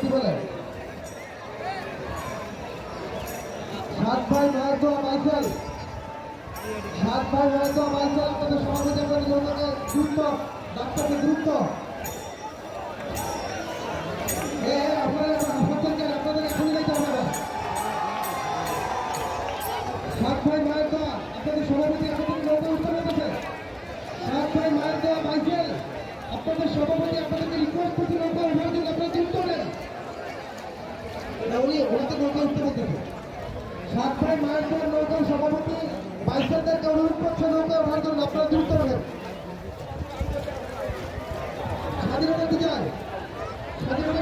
কি বলে সাত ভাই দোয়া মাইকেল। সাত ভাই দোয়া মাইকেল। সমাজে আপনাদের লোককে দ্রুত ডাক্তারকে দ্রুত সাত ভাই মায়ের দোয়া আপনাদের সভাপতি আপনাদের নৌকা উঠতে পেরেছে সাত ভাই মায়ের দোয়া মাইকেল, আপনাদের সভাপতি আপনাদেরকে রিকোয়েস্ট করছে নৌকা উঠানোর জন্য আপনারা দ্রুত নেন না, উনি ওনাকে নৌকা উঠতে বলতেছে সাত ভাই মায়ের সভাপতি বাইশানদেরকে অনুরোধ করছে নৌকা ওঠার জন্য, আপনারা দ্রুত নেন স্বাধীনতা বিজয়, স্বাধীনতা